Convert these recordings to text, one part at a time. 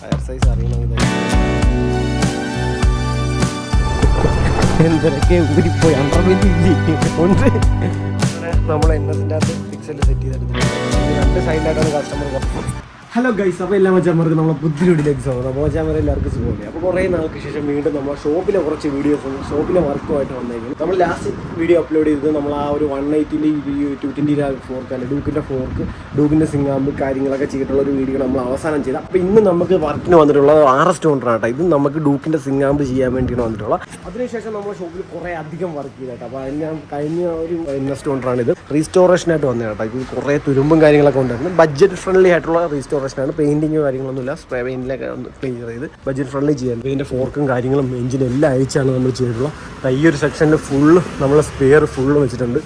Tyre size അറിയണമെങ്കിൽ എന്തൊക്കെ ഊരിപ്പോയി. അണ്ടർവെല്ലി ഉണ്ട്. നമ്മൾ എൻ എസിന്റെ അകത്ത് പിക്സൽ സെറ്റ് ചെയ്തെടുത്തിട്ടുണ്ട്. രണ്ട് സൈഡിലായിട്ടാണ് കസ്റ്റമർ ഹലോ ഗൈസ് അപ്പോൾ എല്ലാ മച്ചാന്മാർക്കും നമ്മളെ ബുദ്ധിമുട്ടിലേക്ക് സ്വാഗതം. അപ്പോൾ മച്ചാന്മാരെ എല്ലാവർക്കും സുഖമല്ലേ? അപ്പോൾ കുറേ നാൾക്ക് ശേഷം വീണ്ടും നമ്മൾ ഷോപ്പിലെ കുറച്ച് വീഡിയോസും ഷോപ്പിലെ വർക്കുമായിട്ട് വന്നേക്കും നമ്മൾ ലാസ്റ്റ് വീഡിയോ അപ്ലോഡ് ചെയ്തത് നമ്മൾ ആ ഒരു വൺ എയ്റ്റിന്റെ ടു ട്വന്റിന്റെ ഫോർക്ക് അല്ലെ? ഡൂക്കിന്റെ ഫോർക്ക് ഡൂക്കിന്റെ സിംഗാമ്പ് കാര്യങ്ങളൊക്കെ ചെയ്തിട്ടുള്ള ഒരു വീഡിയോ നമ്മൾ അവസാനം ചെയ്ത. അപ്പോൾ ഇന്ന് നമുക്ക് വർക്കിന് വന്നിട്ടുള്ള ആർ എസ് ടോണ്ടറാണ് ഇത് നമുക്ക് ഡൂക്കിന്റെ സിംഗാമ്പ് ചെയ്യാൻ വേണ്ടിയാണ് വന്നിട്ടുള്ളത് അതിനുശേഷം നമ്മൾ ഷോപ്പിൽ കുറേ അധികം വർക്ക് ചെയ്ത കേട്ടോ അപ്പോൾ അതിന് ഞാൻ കഴിഞ്ഞ ഒരു ഇൻവെസ്റ്റോണ്ടറാണ് ഇത്. റീസ്റ്റോറേഷനായിട്ട് കേട്ടോ ഇത് കുറേ തുരുമ്പും കാര്യങ്ങളൊക്കെ ഉണ്ടായിരുന്നു ബഡ്ജറ്റ് ഫ്രണ്ട്ലി ആയിട്ടുള്ള റീസ്റ്റോറേഷനാണ് പെയിന്റിങ്ങോ കാര്യങ്ങളൊന്നുമില്ല. സ്പ്രേ പെയിന്റിലൊക്കെ ഒന്ന് ക്ലിയർ ചെയ്ത് ബഡ്ജറ്റ് ഫ്രണ്ട്ലി ചെയ്യാൻ. ഇതിന്റെ ഫോർക്കും കാര്യങ്ങളും എഞ്ചിൻ എല്ലാം അയച്ചാണ് നമ്മൾ ചെയ്തിട്ടുള്ളത്. ഈ ഒരു സെക്ഷനിൽ ഫുള്ള് നമ്മൾ സ്പെയർ ഫുള്ള് വെച്ചിട്ടുണ്ട്.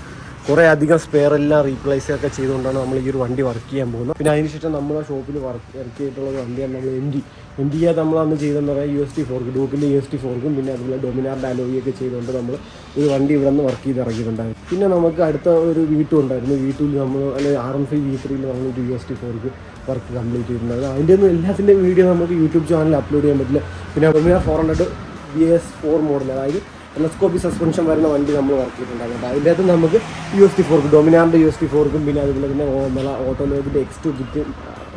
കുറേ അധികം സ്പെയർ എല്ലാം റീപ്ലേസ് ഒക്കെ ചെയ്തുകൊണ്ടാണ് നമ്മൾ ഈ ഒരു വണ്ടി വർക്ക് ചെയ്യാൻ പോകുന്നത്. പിന്നെ അതിനുശേഷം നമ്മൾ ഷോപ്പിൽ വർക്ക് വർക്ക് ചെയ്തിട്ടുള്ള വണ്ടിയാണ് നമ്മൾ എം ഡി എം ഡി നമ്മൾ അന്ന് ചെയ്തെന്ന് പറയാം യു എസ് ടി ഫോർക്ക് ഡൂക്കിന്റെ യു എസ് ടി ഫോർക്കും പിന്നെ അതുപോലെ ഡൊമിനാറിന്റെ ഡാലോവി ഒക്കെ ചെയ്തുകൊണ്ട് നമ്മൾ ഒരു വണ്ടി ഇവിടെ നിന്ന് വർക്ക് ചെയ്ത് ഇറങ്ങിയിട്ടുണ്ടായിരുന്നു പിന്നെ നമുക്ക് അടുത്ത ഒരു വീട്ടും ഉണ്ടായിരുന്നു. വീട്ടിൽ നമ്മൾ അല്ലെങ്കിൽ ആർ എം സി വി ത്രീയിൽ U S T fork work complete ചെയ്തിട്ടുണ്ടായിരുന്നു അതിന്റെ ഒന്നും എല്ലാത്തിന്റെ വീഡിയോ നമുക്ക് യൂട്യൂബ് ചാനലിൽ അപ്ലോഡ് ചെയ്യാൻ പറ്റില്ല പിന്നെ Dominar four hundred B S four model അതായത് ടെലസ്കോപ്പി സസ്പെൻഷൻ വരുന്ന വണ്ടി നമ്മൾ വർക്ക് ചെയ്തിട്ടുണ്ടായിരുന്നു അതിന്റെ അകത്ത് നമുക്ക് യു എസ് ടി ഫോർക്ക് ഡൊമിനാറിന്റെ യു എസ് ടി ഫോർക്കും പിന്നെ അതുപോലെ തന്നെ ഓമല ഓട്ടോലോഗിന്റെ എക്സ് ടു കിറ്റും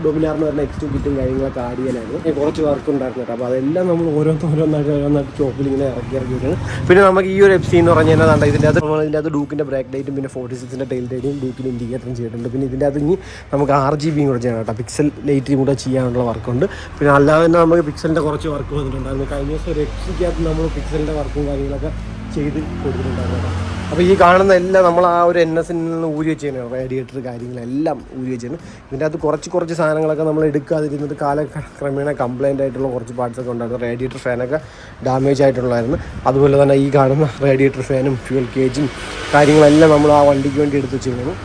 ഡൊമിനാറിന് വരുന്ന എക്സ് ടു കിറ്റും കാര്യങ്ങളൊക്കെ ആഡ് ചെയ്യാനായിരുന്നു കുറച്ച് വർക്ക് ഉണ്ടായിരുന്നു അപ്പോൾ അതെല്ലാം നമ്മൾ ഓരോന്നും ഓരോന്നായിട്ട് ഷോപ്പിൽ ഇങ്ങനെ ഇറക്കി ഇറക്കിയിട്ടാണ് പിന്നെ നമുക്ക് ഈ ഒരു എഫ് സി എന്ന് പറഞ്ഞാൽ എന്നതാണ് ഇതിന്റെ അകത്ത് നമ്മൾ ഇതിന്റെ അകത്ത് ഡൂക്കിന്റെ ബ്രേക്ക് ലൈറ്റും പിന്നെ ഫോർട്ടി സിക്സിന്റെ ടൈൽ ലൈറ്റും ഡൂക്കിന്റെ ഇൻഡിക്കേറ്ററും ചെയ്തിട്ടുണ്ട്. പിന്നെ ഇതിന്റെ അകത്ത് ഇനി നമുക്ക് ആർ ജി ബിയും കൂടെ ചെയ്യണം കേട്ടോ. പിക്സൽ ലൈറ്റും കൂടെ ചെയ്യാനുള്ള വർക്കുണ്ട് പിന്നെ അല്ലാതെ തന്നെ നമുക്ക് പിക്സലിന്റെ കുറച്ച് വർക്ക് വന്നിട്ടുണ്ടായിരുന്നു. കഴിഞ്ഞ ദിവസം ഒരു എക്സിക്കകത്ത് നമ്മൾ പിക്സലിന്റെ വർക്കും കാര്യങ്ങളൊക്കെ ചെയ്ത് കൊടുത്തിട്ടുണ്ടായിരുന്നു അപ്പോൾ ഈ കാണുന്ന എല്ലാം നമ്മൾ ആ ഒരു എൻ എസിൽ നിന്ന് ഊരി വെച്ചാണ് റേഡിയേറ്റർ കാര്യങ്ങളെല്ലാം ഊരി വെച്ചാണ് ഇതിന്റെ അകത്ത് കുറച്ച് കുറച്ച് സാധനങ്ങളൊക്കെ നമ്മൾ എടുക്കാതിരുന്നത് കാലക്രമേണ കംപ്ലൈന്റ് ആയിട്ടുള്ള കുറച്ച് പാർട്സൊക്കെ ഉണ്ടായിരുന്നു. റേഡിയേറ്റർ ഫാനൊക്കെ ഡാമേജ് ആയിട്ടുള്ളായിരുന്നു അതുപോലെ തന്നെ ഈ കാണുന്ന റേഡിയേറ്റർ ഫാനും ഫ്യൂൽ കേജും കാര്യങ്ങളെല്ലാം നമ്മൾ ആ വണ്ടിക്ക് വേണ്ടി എടുത്ത് വെച്ചിരുന്നു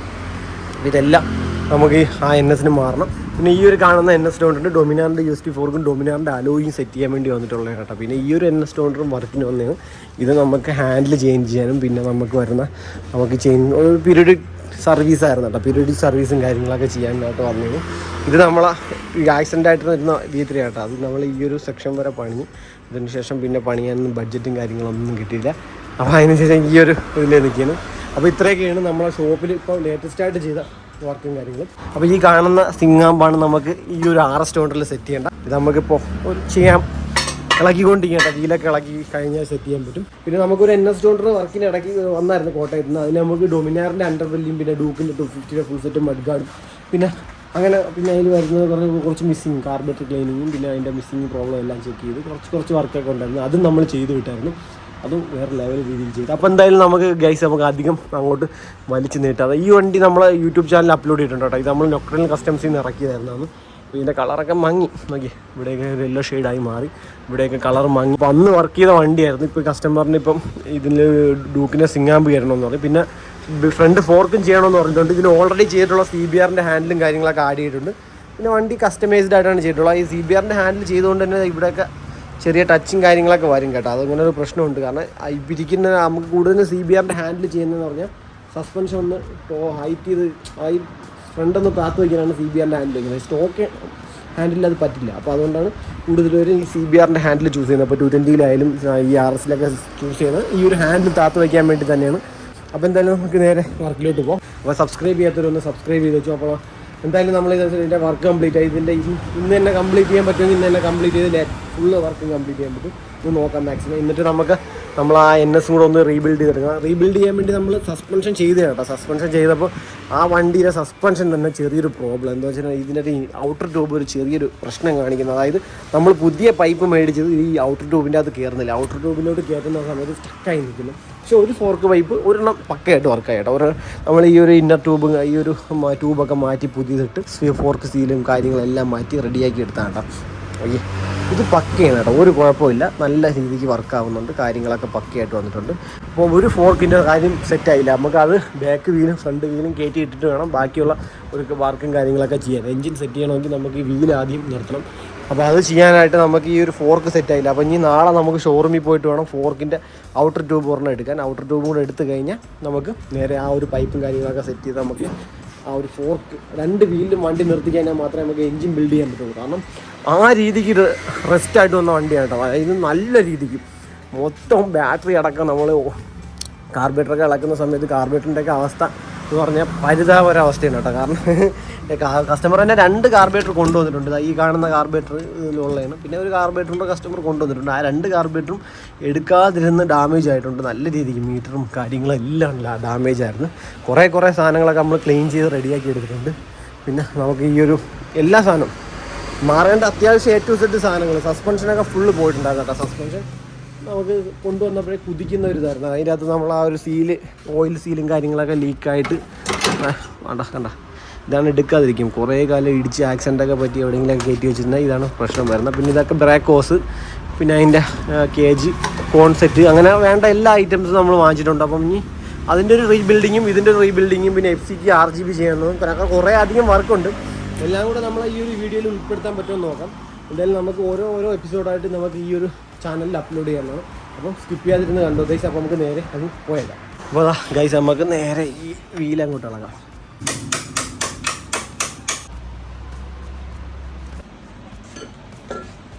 ഇതെല്ലാം നമുക്ക് ആ എൻ എസിന് മാറണം. പിന്നെ ഈ ഒരു കാണുന്ന എൻ എസ് ഡോണ്ടറിന്റെ ഡൊമിനാറിന്റെ യു എസ് ടി ഫോർക്കും ഡൊമിനാറിന്റെ അലോയും സെറ്റ് ചെയ്യാൻ വേണ്ടി വന്നിട്ടുള്ളത് കേട്ടോ. പിന്നെ ഈ ഒരു എൻ എസ് ഡോണ്ടറും വർക്കിന് വന്നതാണ് ഇത് നമുക്ക് ഹാൻഡിൽ ചേഞ്ച് ചെയ്യാനും പിന്നെ നമുക്ക് വരുന്ന നമുക്ക് ചേഞ്ച് ഒരു പീരീഡിക് സർവീസ് ആയിരുന്നു കേട്ടോ. പീരീഡിക് സർവീസും കാര്യങ്ങളൊക്കെ ചെയ്യാനായിട്ട് വന്നിരുന്നു ഇത് നമ്മളെ ആക്സിഡന്റ് ആയിട്ട് വരുന്ന വി കേട്ടോ. അത് നമ്മൾ ഈ ഒരു സെക്ഷൻ വരെ പണിഞ്ഞു അതിന് ശേഷം പിന്നെ പണിയാനൊന്നും ബഡ്ജറ്റും കാര്യങ്ങളൊന്നും കിട്ടിയില്ല. അപ്പോൾ അതിന് ശേഷം ഈ ഒരു ഇതിൽ നിൽക്കുന്നു. അപ്പോൾ ഇത്രയൊക്കെയാണ് നമ്മളെ ഷോപ്പിൽ ഇപ്പോൾ ലേറ്റസ്റ്റ് ആയിട്ട് ചെയ്ത വർക്കും കാര്യങ്ങളും. അപ്പോൾ ഈ കാണുന്ന സിംഗാമ്പാണ് നമുക്ക് ഈ ഒരു ആർ എസ് സെറ്റ് ചെയ്യേണ്ട. ഇത് നമുക്കിപ്പോൾ ചെയ്യാം. ഇളക്കിക്കൊണ്ടിരിക്കേണ്ട വീലൊക്കെ ഇളക്കി കഴിഞ്ഞാൽ സെറ്റ് ചെയ്യാൻ പറ്റും. പിന്നെ നമുക്കൊരു എൻ എസ് ടോണ്ടർ വർക്കിന് ഇടയ്ക്ക് വന്നായിരുന്നു കോട്ടയത്ത് നിന്ന്. അതിന് നമുക്ക് ഡൊമിനാറിന്റെ അണ്ടർ വെല്ലും പിന്നെ ഡൂക്കിന്റെ ടു ഫിഫ്റ്റിയുടെ ഫുൾ സെറ്റും മഡ്ഗാർഡും പിന്നെ അങ്ങനെ പിന്നെ അതിൽ വരുന്നത് കുറച്ച് കുറച്ച് മിസ്സിങ് കാർബറേറ്റർ ക്ലീനിങ്ങും പിന്നെ അതിന്റെ മിസ്സിങ് പ്രോബ്ലം എല്ലാം ചെക്ക് ചെയ്ത് കുറച്ച് കുറച്ച് വർക്കൊക്കെ ഉണ്ടായിരുന്നു. അതും നമ്മൾ ചെയ്ത് വിട്ടായിരുന്നു. അതും വേറെ ലെവൽ രീതിയിൽ ചെയ്തു. അപ്പോൾ എന്തായാലും നമുക്ക് ഗൈസ് നമുക്ക് അധികം അങ്ങോട്ട് വലിച്ചു നീട്ടാതെ ഈ വണ്ടി നമ്മൾ യൂട്യൂബ് ചാനലിൽ അപ്ലോഡ് ചെയ്തിട്ടുണ്ട് കേട്ടോ. ഇത് നമ്മൾ നൊക്ടൽ കസ്റ്റംസിൽ നിന്ന് ഇറക്കിയതായിരുന്നു അപ്പോൾ ഇതിന്റെ കളറൊക്കെ മങ്ങി. നോക്കി ഇവിടെയൊക്കെ യെല്ലോ ഷെയ്ഡായി മാറി. ഇവിടെയൊക്കെ കളർ മങ്ങി. അപ്പോൾ അന്ന് വർക്ക് ചെയ്ത വണ്ടിയായിരുന്നു. ഇപ്പോൾ കസ്റ്റമറിന് ഇപ്പം ഇതിൽ ഡൂക്കിനെ സിംഗാമ്പ് കയറണമെന്ന് പറയും പിന്നെ ഫ്രണ്ട് ഫോർക്കും ചെയ്യണമെന്ന് പറഞ്ഞിട്ടുണ്ട്. ഇതിൽ ഓൾറെഡി ചെയ്തിട്ടുള്ള സി ബി ആറിന്റെ ഹാൻഡിലും കാര്യങ്ങളൊക്കെ ആഡ് ചെയ്തിട്ടുണ്ട്. പിന്നെ വണ്ടി കസ്റ്റമൈസ്ഡ് ആയിട്ടാണ് ചെയ്തിട്ടുള്ളത്. ഈ സി ബി ആറിന്റെ ഹാൻഡിൽ ചെയ്തുകൊണ്ട് തന്നെ ഇവിടെയൊക്കെ ചെറിയ ടച്ചും കാര്യങ്ങളൊക്കെ വരും കേട്ടോ. അതങ്ങനെ ഒരു പ്രശ്നമുണ്ട്. കാരണം ഇരിക്കുന്ന നമുക്ക് കൂടുതൽ സി ബി ആറിന്റെ ഹാൻഡിൽ ചെയ്യുന്നതെന്ന് പറഞ്ഞാൽ സസ്പെൻഷൻ ഒന്ന് ഹൈറ്റ് ചെയ്ത് ഹൈ ഫ്രണ്ട് ഒന്ന് താത്ത് വയ്ക്കാനാണ് സി ബി ആറിന്റെ ഹാൻഡിൽ വയ്ക്കുന്നത് സ്റ്റോക്ക് ഹാൻഡിൽ അത് പറ്റില്ല. അപ്പോൾ അതുകൊണ്ടാണ് കൂടുതലും ഈ സി ബി ആറിന്റെ ഹാൻഡിൽ ചൂസ് ചെയ്യുന്നത്. അപ്പോൾ ടു ട്വന്റിയിലായാലും ഈ ആർ എസിലൊക്കെ ചൂസ് ചെയ്യുന്നത്. ഈ ഒരു ഹാൻഡിൽ താത്ത് വയ്ക്കാൻ വേണ്ടി തന്നെയാണ്. അപ്പോൾ എന്തായാലും നമുക്ക് നേരെ വർക്കിലോട്ട് പോകാം അപ്പോൾ സബ്സ്ക്രൈബ് ചെയ്യാത്തവരൊന്ന് സബ്സ്ക്രൈബ് ചെയ്ത് വെച്ചു. അപ്പോൾ എന്തായാലും നമ്മൾ ഇതിന്റെ വർക്ക് കംപ്ലീറ്റ് ആയി. ഇതിന്റെ ഇന്ന് തന്നെ കംപ്ലീറ്റ് ചെയ്യാൻ പറ്റുമെങ്കിൽ ഇന്ന് തന്നെ കംപ്ലീറ്റ് ചെയ്ത് ഫുള്ള് വർക്ക് കംപ്ലീറ്റ് ചെയ്യാൻ പറ്റും. ഇത് നോക്കാം മാക്സിമം എന്നിട്ട് നമുക്ക് നമ്മൾ ആ എൻ എസ് കൂടെ ഒന്ന് റീബിൽഡ് ചെയ്തെടുക്കണം. റീബിൽഡ് ചെയ്യാൻ വേണ്ടി നമ്മൾ സസ്പെൻഷൻ ചെയ്ത് കേട്ടോ. സസ്പെൻഷൻ ചെയ്തപ്പോൾ ആ വണ്ടിയുടെ സസ്പെൻഷൻ തന്നെ ചെറിയൊരു പ്രോബ്ലം എന്താ വെച്ചാൽ ഇതിന്റെ ഔട്ടർ ട്യൂബ് ഒരു ചെറിയൊരു പ്രശ്നം കാണിക്കുന്നത് അതായത് നമ്മൾ പുതിയ പൈപ്പ് മേടിച്ചത് ഈ ഔട്ടർ ട്യൂബിന്റെ അത് കയറുന്നില്ല. ഔട്ടർ ട്യൂബിലോട്ട് കയറ്റുന്ന സമയത്ത് സ്റ്റക്കായി നിൽക്കുന്നു. പക്ഷേ ഒരു ഫോർക്ക് പൈപ്പ് ഒരെണ്ണം പക്കയായിട്ട് വർക്കായി കേട്ടോ. ഒരു നമ്മൾ ഈ ഒരു ഇന്നർ ട്യൂബ് ഈ ഒരു ട്യൂബൊക്കെ മാറ്റി പുതിയതിട്ട് ഫോർക്ക് സീലും കാര്യങ്ങളെല്ലാം മാറ്റി റെഡിയാക്കി എടുത്താണ് കേട്ടോ. ഓക്കെ ഇത് പക്കയാണ് കേട്ടോ. ഒരു കുഴപ്പമില്ല. നല്ല രീതിക്ക് വർക്കാവുന്നുണ്ട് കാര്യങ്ങളൊക്കെ പക്കയായിട്ട് വന്നിട്ടുണ്ട്. അപ്പോൾ ഒരു ഫോർക്കിന്റെ കാര്യം സെറ്റായില്ല നമുക്ക് അത് ബാക്ക് വീലും ഫ്രണ്ട് വീലും കയറ്റി ഇട്ടിട്ട് വേണം ബാക്കിയുള്ള ഒരു വർക്കും കാര്യങ്ങളൊക്കെ ചെയ്യാൻ. എഞ്ചിൻ സെറ്റ് ചെയ്യണമെങ്കിൽ നമുക്ക് ഈ വീൽ ആദ്യം നിർത്തണം. അപ്പോൾ അത് ചെയ്യാനായിട്ട് നമുക്ക് ഈ ഒരു ഫോർക്ക് സെറ്റ് ആയില്ല. അപ്പോൾ ഇനി നാളെ നമുക്ക് ഷോറൂമിൽ പോയിട്ട് വേണം ഫോർക്കിന്റെ ഔട്ടർ ട്യൂബ് ഒരെണ്ണം എടുക്കാൻ. ഔട്ടർ ട്യൂബ് കൂടെ എടുത്തു കഴിഞ്ഞാൽ നമുക്ക് നേരെ ആ ഒരു പൈപ്പും കാര്യങ്ങളൊക്കെ സെറ്റ് ചെയ്ത് നമുക്ക് ആ ഒരു ഫോർക്ക് രണ്ട് വീലിലും വണ്ടി നിർത്തി കഴിഞ്ഞാൽ മാത്രമേ നമുക്ക് എഞ്ചിൻ ബിൽഡ് ചെയ്യാൻ പറ്റുള്ളൂ. കാരണം ആ രീതിക്ക് റെസ്റ്റ് ആയിട്ട് വന്ന വണ്ടിയാണ് കേട്ടോ. അതായത് നല്ല രീതിക്ക് മൊത്തം ബാറ്ററി അടക്കം നമ്മൾ കാർബേറ്ററൊക്കെ ഇളക്കുന്ന സമയത്ത് കാർബേറ്ററിന്റെയൊക്കെ അവസ്ഥ എന്ന് പറഞ്ഞാൽ പരിതാപൊരവസ്ഥയാണ് കേട്ടോ. കാരണം കസ്റ്റമർ തന്നെ രണ്ട് കാർബേറ്റർ കൊണ്ടുവന്നിട്ടുണ്ട്. ഈ കാണുന്ന കാർബേറ്റർ ഇതിലുള്ളതാണ് പിന്നെ ഒരു കാർബേറ്ററിന്റെ കസ്റ്റമർ കൊണ്ടുവന്നിട്ടുണ്ട്. ആ രണ്ട് കാർബേറ്ററും എടുക്കാതിരുന്ന് ഡാമേജ് ആയിട്ടുണ്ട്. നല്ല രീതിക്ക് മീറ്ററും കാര്യങ്ങളും എല്ലാം ഡാമേജ് ആയിരുന്നു. കുറേ കുറേ സാധനങ്ങളൊക്കെ നമ്മൾ ക്ലീൻ ചെയ്ത് റെഡിയാക്കി എടുത്തിട്ടുണ്ട്. പിന്നെ നമുക്ക് ഈ ഒരു എല്ലാ സാധനവും മാറേണ്ട അത്യാവശ്യം ഏറ്റവും സെറ്റ് സാധനങ്ങൾ സസ്പെൻഷനൊക്കെ ഫുള്ള് പോയിട്ടുണ്ടായിരുന്നു കേട്ടോ. സസ്പെൻഷൻ നമുക്ക് കൊണ്ടുവന്നപ്പോഴേ കുതിക്കുന്ന ഒരു ഇതായിരുന്നു. അതിന്റെ അകത്ത് നമ്മൾ ആ ഒരു സീൽ ഓയിൽ സീലും കാര്യങ്ങളൊക്കെ ലീക്കായിട്ട് വേണ്ട കണ്ട ഇതാണ് എടുക്കാതിരിക്കും. കുറേ കാലം ഇടിച്ച് ആക്സിഡന്റ് ഒക്കെ പറ്റി എവിടെയെങ്കിലും കയറ്റി വെച്ചിരുന്നാൽ ഇതാണ് പ്രശ്നം വരുന്നത്. പിന്നെ ഇതൊക്കെ ബ്രേക്ക് ഹോസ് പിന്നെ അതിന്റെ കേജ് കോൺസെറ്റ് അങ്ങനെ വേണ്ട എല്ലാ ഐറ്റംസും നമ്മൾ വാങ്ങിച്ചിട്ടുണ്ട്. അപ്പം ഇനി അതിന്റെ ഒരു റീബിൽഡിങ്ങും ഇതിന്റെ റീബിൽഡിങ്ങും പിന്നെ എഫ് സിക്ക് ആർ ജി ബി ചെയ്യുന്നതും പിന്നെ കുറേ അധികം വർക്കുണ്ട് എല്ലാം കൂടെ നമ്മൾ ഈ ഒരു വീഡിയോയിൽ ഉൾപ്പെടുത്താൻ പറ്റുമെന്ന് നോക്കാം. എന്തായാലും നമുക്ക് ഓരോ ഓരോ എപ്പിസോഡായിട്ട് നമുക്ക് ഈ ഒരു ചാനലിൽ അപ്ലോഡ് ചെയ്യാൻ അപ്പം സ്കിപ്പ് ചെയ്യാതിരുന്ന് കണ്ടോ ഗൈസ് അപ്പോൾ നമുക്ക് നേരെ അത് പോയേക്കാം. അപ്പോൾ അതാ ഗൈസ് നമുക്ക് നേരെ ഈ വീൽ അങ്ങോട്ട് ഇളകാം.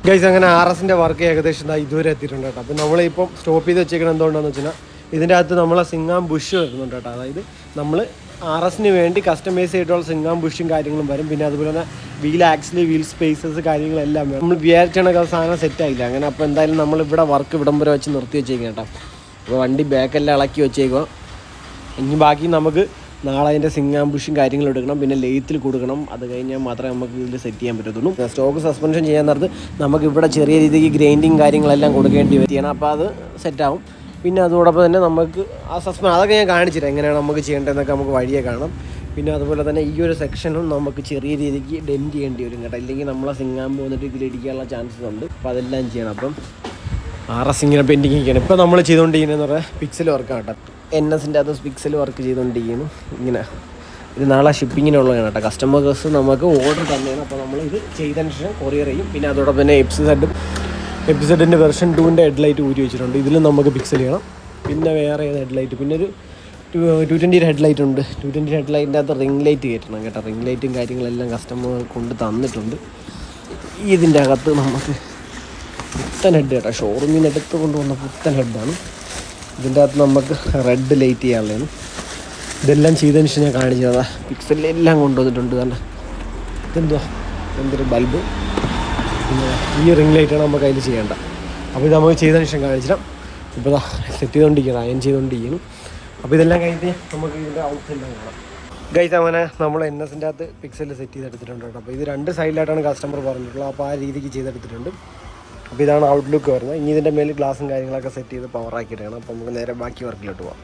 ഗൈസ് അങ്ങനെ ആർ എസിന്റെ വർക്ക് ഏകദേശം ഇതാ ഇതുവരെ എത്തിയിട്ടുണ്ട് കേട്ടോ. അപ്പോൾ നമ്മളിപ്പം സ്റ്റോപ്പ് ചെയ്ത് വെച്ചേക്കുന്നത് എന്തുകൊണ്ടാണെന്ന് വെച്ചാൽ ഇതിന്റെ അകത്ത് നമ്മളെ സിംഗാം ബുഷ് വരുന്നുണ്ട് കേട്ടോ. അതായത് നമ്മൾ ആർ എസിന് വേണ്ടി കസ്റ്റമൈസ് ചെയ്തിട്ടുള്ള സിംഗാം ബുഷും കാര്യങ്ങളും വരും. പിന്നെ അതുപോലെ തന്നെ വീൽ ആക്സിൽ വീൽ സ്പേസസ് കാര്യങ്ങളെല്ലാം വേണം നമ്മൾ വിചാരിച്ചാണെങ്കിൽ സാധനം സെറ്റ് ആയില്ല. അങ്ങനെ അപ്പോൾ എന്തായാലും നമ്മൾ ഇവിടെ വർക്ക് ഇവിടം വരെ വെച്ച് നിർത്തി വെച്ചേക്കാം കേട്ടോ. അപ്പോൾ വണ്ടി ബാക്കെല്ലാം ഇളക്കി വെച്ചേക്കുക ഇനി ബാക്കി നമുക്ക് നാളെ അതിന്റെ സിംഗാം ബുഷും കാര്യങ്ങളും എടുക്കണം. പിന്നെ ലെയ്ത്തിൽ കൊടുക്കണം. അത് കഴിഞ്ഞാൽ മാത്രമേ നമുക്ക് ഇതിൽ സെറ്റ് ചെയ്യാൻ പറ്റത്തുള്ളൂ. സ്റ്റോക്ക് സസ്പെൻഷൻ ചെയ്യാൻ നേരത്ത് നമുക്ക് ഇവിടെ ചെറിയ രീതിക്ക് ഗ്രൈൻഡിങ് കാര്യങ്ങളെല്ലാം കൊടുക്കേണ്ടി വരികയാണ് അപ്പോൾ അത് സെറ്റാവും പിന്നെ അതോടൊപ്പം തന്നെ നമുക്ക് ആ അതൊക്കെ ഞാൻ കാണിച്ചില്ല എങ്ങനെയാണ് നമുക്ക് ചെയ്യേണ്ടതെന്നൊക്കെ നമുക്ക് വഴിയെ കാണാം. പിന്നെ അതുപോലെ തന്നെ ഈ ഒരു സെക്ഷനും നമുക്ക് ചെറിയ രീതിക്ക് ഡെന്റ് ചെയ്യേണ്ടി വരും കേട്ടോ. ഇല്ലെങ്കിൽ നമ്മളെ സിംഗാൻ പോകുന്നിട്ട് ഇതിലിടിക്കാനുള്ള ചാൻസസ് ഉണ്ട്. അപ്പോൾ അതെല്ലാം ചെയ്യണം. അപ്പം ആർ എസ് ഇങ്ങനെ പെൻഡിങ് ഒക്കെയാണ് ഇപ്പോൾ നമ്മൾ ചെയ്തുകൊണ്ടിരിക്കുന്നതെന്ന് പറയാം പിക്സൽ വർക്കാണ് കേട്ടോ. എൻ എസിന്റെ അത് പിക്സൽ വർക്ക് ചെയ്തുകൊണ്ടിരിക്കുന്നു. ഇങ്ങനെ ഇത് നാളെ ഷിപ്പിങ്ങിനുള്ളതാണ് കേട്ടോ. കസ്റ്റമേഴ്സ് നമുക്ക് ഓർഡർ തന്നെയാണ് അപ്പോൾ നമ്മൾ ഇത് ചെയ്തതിന് ശേഷം കൊറിയർ ചെയ്യും. പിന്നെ അതോടൊപ്പം തന്നെ എപ്പിസോഡും എപ്പിസോഡിന്റെ വെർഷൻ ടൂവിന്റെ ഹെഡ്ലൈറ്റ് ഊരി വെച്ചിട്ടുണ്ട്. ഇതിലും നമുക്ക് പിക്സൽ ചെയ്യണം. പിന്നെ വേറെ ഏത് ഹെഡ്ലൈറ്റ് പിന്നെ ഒരു ടു ട്വന്റിയുടെ ഹെഡ്ലൈറ്റ് ഉണ്ട്. ടു ട്വന്റി ഹെഡ്ലൈറ്റിന്റെ അകത്ത് റിംഗ് ലൈറ്റ് കയറ്റണം കേട്ടോ. റിംഗ് ലൈറ്റും കാര്യങ്ങളെല്ലാം കസ്റ്റമർ കൊണ്ട് തന്നിട്ടുണ്ട്. ഇതിന്റെ അകത്ത് നമുക്ക് പുത്തൻ ഹെഡ് കേട്ടോ. ഷോറൂമിൽ നിന്ന് എടുത്ത് കൊണ്ടുവന്ന പുത്തൻ ഹെഡാണ് ഇതിന്റെ അകത്ത് നമുക്ക് റെഡ് ലൈറ്റ് ചെയ്യാനുള്ളതാണ്. ഇതെല്ലാം ചെയ്തതിന് ശേഷം ഞാൻ കാണിച്ചതാണ് പിക്സലിലെല്ലാം പിക്സലെല്ലാം കൊണ്ടുവന്നിട്ടുണ്ട് തന്നെ ഇതെന്തുവാ? എന്തൊരു ബൾബ് പിന്നെ ഈ റിംഗ് ലൈറ്റാണ് നമുക്ക് അതിൽ ചെയ്യേണ്ട അപ്പോൾ ഇത് നമുക്ക് ചെയ്തതിന് ശേഷം കാണിച്ചിടാം ഇപ്പോൾ സെറ്റ് ചെയ്തുകൊണ്ടിരിക്കണം അയൻ ചെയ്തുകൊണ്ടിരിക്കുന്നു. അപ്പോൾ ഇതെല്ലാം കഴിഞ്ഞ് നമുക്ക് ഇതിന്റെ ഔട്ട്സെല്ലാം കാണാം. ഗൈസ് അങ്ങനെ നമ്മൾ എൻ എസിന്റെ അകത്ത് പിക്സൽ സെറ്റ് ചെയ്തെടുത്തിട്ടുണ്ട് കേട്ടോ. അപ്പോൾ ഇത് രണ്ട് സൈഡിലായിട്ടാണ് കസ്റ്റമർ പറഞ്ഞിട്ടുള്ളത്. അപ്പോൾ ആ രീതിക്ക് ചെയ്തെടുത്തിട്ടുണ്ട്. അപ്പോൾ ഇതാണ് ഔട്ട്ലുക്ക് വരുന്നത്. ഇനി ഇതിന്റെ മേലിൽ ഗ്ലാസും കാര്യങ്ങളൊക്കെ സെറ്റ് ചെയ്ത് പവർ ആക്കിയിട്ടാണ്. അപ്പോൾ നമുക്ക് നേരെ ബാക്കി വർക്കിലോട്ട് പോകാം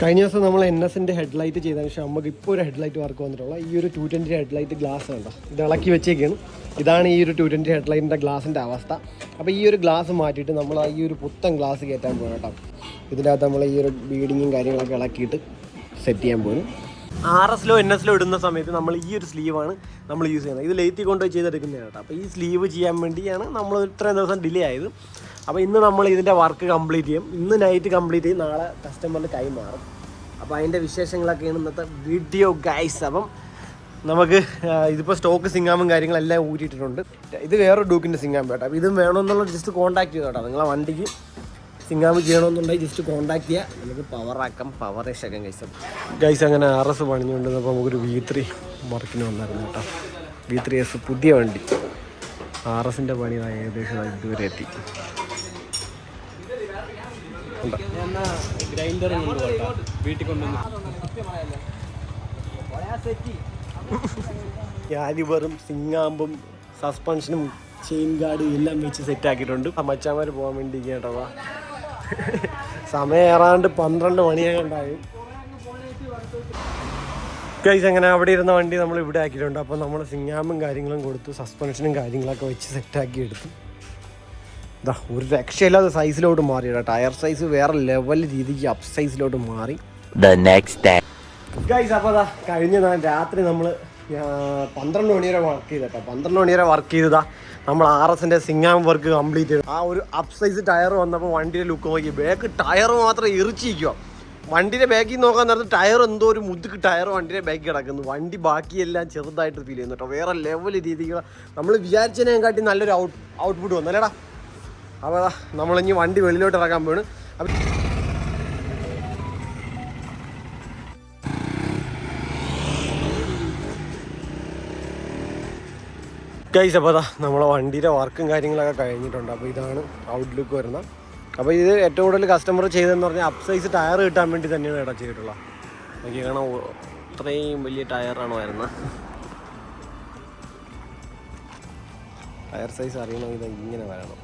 കഴിഞ്ഞ ദിവസം നമ്മൾ എൻ എസിന്റെ ഹെഡ്ലൈറ്റ് ചെയ്തതിന് ശേഷം നമുക്ക് ഇപ്പോൾ ഒരു ഹെഡ്ലൈറ്റ് വർക്ക് വന്നിട്ടുള്ള ഈ ഒരു ടു ട്വന്റി ഹെഡ്ലൈറ്റ് ഗ്ലാസ് കണ്ടോ? ഇത് ഇളക്കി വെച്ചേക്കാണ്. ഇതാണ് ഈ ഒരു ടു ട്വന്റി ഹെഡ്ലൈറ്റിന്റെ ഗ്ലാസിന്റെ അവസ്ഥ. അപ്പോൾ ഈ ഒരു ഗ്ലാസ് മാറ്റിയിട്ട് നമ്മൾ ഈ ഒരു പുത്തൻ ഗ്ലാസ് കയറ്റാൻ പോകണം കേട്ടോ. ഇതിന്റെ അകത്ത് നമ്മൾ ഈ ഒരു ബീഡിങ്ങും കാര്യങ്ങളൊക്കെ ഇളക്കിയിട്ട് സെറ്റ് ചെയ്യാൻ പോകുന്നു ആർ എസിലോ എൻ എസിലോ ഇടുന്ന സമയത്ത് നമ്മൾ ഈ ഒരു സ്ലീവാണ് നമ്മൾ യൂസ് ചെയ്യുന്നത്. ഇത് ലേറ്റി കൊണ്ടുപോയി ചെയ്തെടുക്കുന്നതാണ് കേട്ടോ. അപ്പോൾ ഈ സ്ലീവ് ചെയ്യാൻ വേണ്ടിയാണ് നമ്മൾ ഇത്രയും ദിവസം ഡിലേ ആയത്. അപ്പോൾ ഇന്ന് നമ്മൾ ഇതിന്റെ വർക്ക് കംപ്ലീറ്റ് ചെയ്യും. ഇന്ന് നൈറ്റ് കംപ്ലീറ്റ് ചെയ്യും. നാളെ കസ്റ്റമറിന് കൈമാറും അപ്പോൾ അതിന്റെ വിശേഷങ്ങളൊക്കെയാണ് ഇന്നത്തെ വീഡിയോ ഗൈസ് അപ്പം നമുക്ക് ഇതിപ്പോൾ സ്റ്റോക്ക് സിംഗാമും കാര്യങ്ങളെല്ലാം ഊറ്റിയിട്ടുണ്ട് ഇത് വേറെ ഡൂക്കിന്റെ സിംഗാം കേട്ടോ. അപ്പോൾ ഇതും വേണമെന്നുള്ള ജസ്റ്റ് കോൺടാക്ട് ചെയ്തോ കേട്ടോ. നിങ്ങളെ വണ്ടിക്ക് സിംഗാമ് ചെയ്യണമെന്നുണ്ടെങ്കിൽ ജസ്റ്റ് കോൺടാക്ട് ചെയ്യുക നമുക്ക് പവർ ആക്കാം. പവർ ആക്കാം ഗൈസ് ഗൈസ് അങ്ങനെ ആർ എസ് പണിഞ്ഞുകൊണ്ടിരുന്നപ്പോൾ നമുക്കൊരു വി ത്രീ വർക്കിന് വന്നായിരുന്നു കേട്ടോ. വി ത്രീ എസ് പുതിയ വണ്ടി. ആർ എസിന്റെ പണി ഏകദേശം ഇതുവരെ എത്തി. വീട്ടിൽ കൊണ്ടുവന്ന് ഞാലിവറും സിംഗാമ്പും സസ്പെൻഷനും ചെയിൻ ഗാർഡ് എല്ലാം വെച്ച് സെറ്റ് ആക്കിയിട്ടുണ്ട്. മച്ചാമാർ പോകാൻ വേണ്ടി കേട്ടോ സമയം ഏറാണ്ട് പന്ത്രണ്ട് മണിയാകണ്ടായി ഗൈസ് അങ്ങനെ അവിടെ ഇരുന്ന വണ്ടി നമ്മൾ ഇവിടെ ആക്കിയിട്ടുണ്ട്. അപ്പോൾ നമ്മൾ സിംഗാമ്പും കാര്യങ്ങളും കൊടുത്തു സസ്പെൻഷനും കാര്യങ്ങളൊക്കെ വെച്ച് സെറ്റാക്കി എടുത്തു. ഇതാ ഒരു രക്ഷയില്ലാത്ത സൈസിലോട്ട് മാറി ടയർ സൈസ് വേറെ ലെവൽ രീതിക്ക് അപ് സൈസിലോട്ട് മാറി. ഗൈസ് അപ്പോൾ അതാ കഴിഞ്ഞ രാത്രി നമ്മൾ പന്ത്രണ്ട് മണി വരെ വർക്ക് ചെയ്തട്ടോ. പന്ത്രണ്ട് മണി വരെ വർക്ക് ചെയ്തതാ നമ്മൾ ആർ എസിന്റെ സിംഗാം വർക്ക് കംപ്ലീറ്റ് ചെയ്തു. ആ ഒരു അപ് സൈസ് ടയർ വന്നപ്പോൾ വണ്ടിയുടെ ലുക്ക് നോക്കി. ബാക്ക് ടയർ മാത്രം എറിച്ചിരിക്കുക വണ്ടിയുടെ ബാക്കിൽ നോക്കാൻ നേരത്തെ ടയർ എന്തോ ഒരു മുതുക്ക് ടയർ വണ്ടിയുടെ ബാക്കിൽ കിടക്കുന്നു. വണ്ടി ബാക്കിയെല്ലാം ചെറുതായിട്ട് ഫീൽ ചെയ്യുന്നു കേട്ടോ വേറെ ലെവൽ രീതിക്ക് നമ്മൾ വിചാരിച്ചതിനെ കാട്ടി നല്ലൊരു ഔട്ട് ഔട്ട്പുട്ട് വന്നല്ലേടാ അപ്പോൾ നമ്മളിനി വണ്ടി വെളിയിലോട്ട് ഇറക്കാൻ പോണ് ഗൈസ് അപ്പോൾ അതാ നമ്മളെ വണ്ടിയുടെ വർക്കും കാര്യങ്ങളൊക്കെ കഴിഞ്ഞിട്ടുണ്ട്. അപ്പോൾ ഇതാണ് ഔട്ട്ലുക്ക് വരുന്നത്. അപ്പോൾ ഇത് ഏറ്റവും കൂടുതൽ കസ്റ്റമർ ചെയ്തതെന്ന് പറഞ്ഞാൽ അപ് സൈസ് ടയർ കിട്ടാൻ വേണ്ടി തന്നെയാണ് ഇടാ ചെയ്തിട്ടുള്ളത്. നോക്കി കാണാൻ അത്രയും വലിയ ടയറാണ് വരുന്നത്? ടയർ സൈസ് അറിയണമെങ്കിൽ ഇങ്ങനെ വരണം.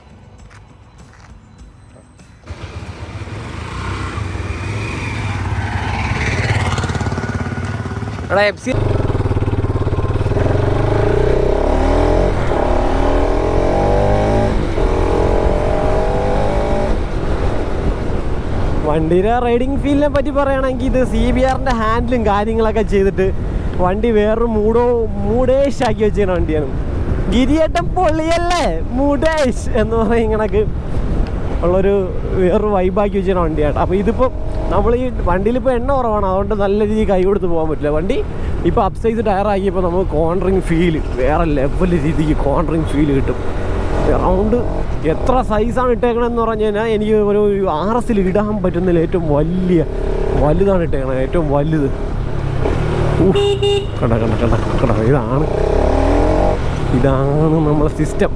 എടാ എഫ് സി വണ്ടിയുടെ റൈഡിങ് ഫീലിനെ പറ്റി പറയുകയാണെങ്കിൽ ഇത് സി ബി ആറിന്റെ ഹാൻഡിലും കാര്യങ്ങളൊക്കെ ചെയ്തിട്ട് വണ്ടി വേറൊരു മൂടോ മൂടേഷ് ആക്കി വെച്ചിരുന്ന വണ്ടിയാണ്. ഗിരിയേട്ടൻ പൊള്ളിയല്ലേ? മൂടേഷ് എന്ന് പറയുന്ന കണക്ക് ഉള്ളൊരു വേറൊരു വൈബാക്കി വെച്ചിരുന്ന വണ്ടിയാണ്. അപ്പോൾ ഇതിപ്പോൾ നമ്മൾ ഈ വണ്ടിയിൽ ഇപ്പോൾ എണ്ണ കുറവാണ്. അതുകൊണ്ട് നല്ല രീതിയിൽ കൈ കൊടുത്ത് പോകാൻ പറ്റില്ല. വണ്ടി ഇപ്പോൾ അപ് സൈസ് ടയറാക്കിയപ്പോൾ നമുക്ക് കോൺട്രിങ് ഫീൽ വേറെ ലെവൽ രീതിക്ക് കോൺട്രിങ് ഫീൽ കിട്ടും. റൗണ്ട് എത്ര സൈസാണ് ഇട്ടേക്കണമെന്ന് പറഞ്ഞു കഴിഞ്ഞാൽ എനിക്ക് ഒരു ആർ എസിൽ ഇടാൻ പറ്റുന്നതിൽ ഏറ്റവും വലിയ വലുതാണ് ഇട്ടേക്കണത് ഏറ്റവും വലുത്. കണ്ട കണ്ട കണ്ട കണ്ട ഇതാണ്. ഇതാണ് നമ്മളെ സിസ്റ്റം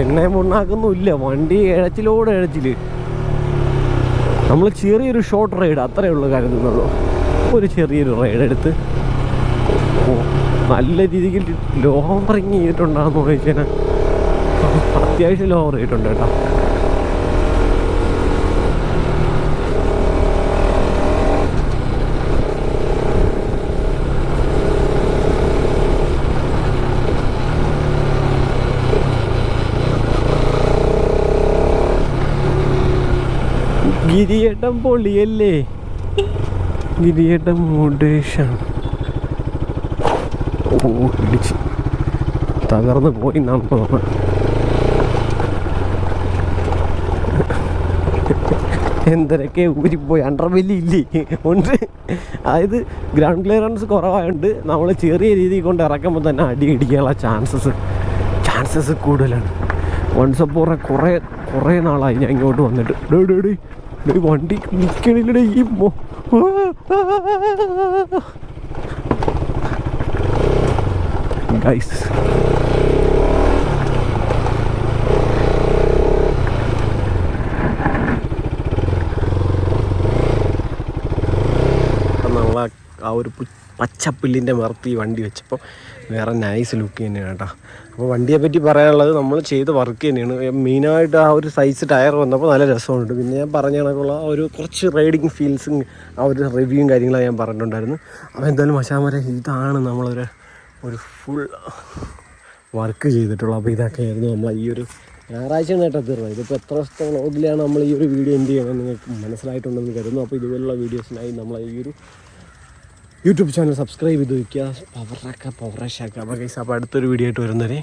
എണ്ണയും മുണ്ണാക്കൊന്നും ഇല്ല വണ്ടി ഇഴച്ചിലോട് ഇഴച്ചിൽ നമ്മൾ ചെറിയൊരു ഷോർട്ട് റൈഡ് അത്രയേ ഉള്ളൂ കരുതുന്നുള്ളൂ ഒരു ചെറിയൊരു റൈഡ് എടുത്ത്. നല്ല രീതിക്ക് ലോവറിങ് ചെയ്തിട്ടുണ്ടാന്ന് ചോദിച്ചാൽ അത്യാവശ്യം ലോവർ ചെയ്തിട്ടുണ്ട് കേട്ടോ. ഗിരിയേട്ടൻ പൊളിയല്ലേ ഗിരിയേട്ടൻ മോഡേഷൻ. ഓ ഇടിച്ച്. തകർന്നു പോയി എന്നാണ് തോന്നുന്നത്. എന്തരൊക്കെ ഊരിപ്പോയി അണ്ടർവെല്ലി ഇല്ലേ? ഉണ്ട്. അതായത് ഗ്രൗണ്ട് ക്ലിയറൻസ് കുറവായതുകൊണ്ട് നമ്മൾ ചെറിയ രീതിയിൽ കൊണ്ട് ഇറക്കുമ്പോൾ തന്നെ അടി ഇടിക്കാനുള്ള ചാൻസസ് ചാൻസസ് കൂടുതലാണ്. വൺസ് കുറേ കുറേ നാളായി ഞാൻ ഇങ്ങോട്ട് വന്നിട്ട്. ഡേ ഡേ വണ്ടി നിൽക്കണില്ലടേ ഈ ഗൈസ് ആ ഒരു പച്ചപ്പുല്ലിന്റെ മറത്ത് ഈ വണ്ടി വെച്ചപ്പോൾ വേറെ നൈസ് ലുക്ക് തന്നെയാണ് കേട്ടോ. അപ്പോൾ വണ്ടിയെ പറ്റി പറയാനുള്ളത് നമ്മൾ ചെയ്ത വർക്ക് തന്നെയാണ്. മെയിനായിട്ട് ആ ഒരു സൈസ് ടയർ വന്നപ്പോൾ നല്ല രസമുണ്ട്. പിന്നെ ഞാൻ പറഞ്ഞ കണക്കുള്ള ഒരു കുറച്ച് റൈഡിങ് ഫീൽസും ആ ഒരു റിവ്യൂവും കാര്യങ്ങളാണ് ഞാൻ പറഞ്ഞിട്ടുണ്ടായിരുന്നു. അപ്പോൾ എന്തായാലും മശാമരെ ഇതാണ് നമ്മളൊരു ഒരു ഫുൾ വർക്ക് ചെയ്തിട്ടുള്ളത്. അപ്പോൾ ഇതൊക്കെയായിരുന്നു നമ്മൾ ഈ ഒരു ഞായറാഴ്ച കേട്ടോ തീർന്നത്. ഇതിപ്പോൾ എത്ര ദിവസത്തെ വ്ളോഗിലാണ് നമ്മൾ ഈ ഒരു വീഡിയോ എന്ത് ചെയ്യണമെന്ന് നിങ്ങൾക്ക് മനസ്സിലായിട്ടുണ്ടെന്ന് കരുതുന്നു. അപ്പോൾ ഇതുപോലുള്ള വീഡിയോസിനായി നമ്മൾ ഈ ഒരു യൂട്യൂബ് ചാനൽ സബ്സ്ക്രൈബ് ചെയ്ത് വയ്ക്കുക. പവറാക്കുക പവറേഷാക്കുക അപ്പോൾ ഗൈസ് അപ്പോൾ അടുത്തൊരു വീഡിയോ ആയിട്ട് വരുന്നവരെ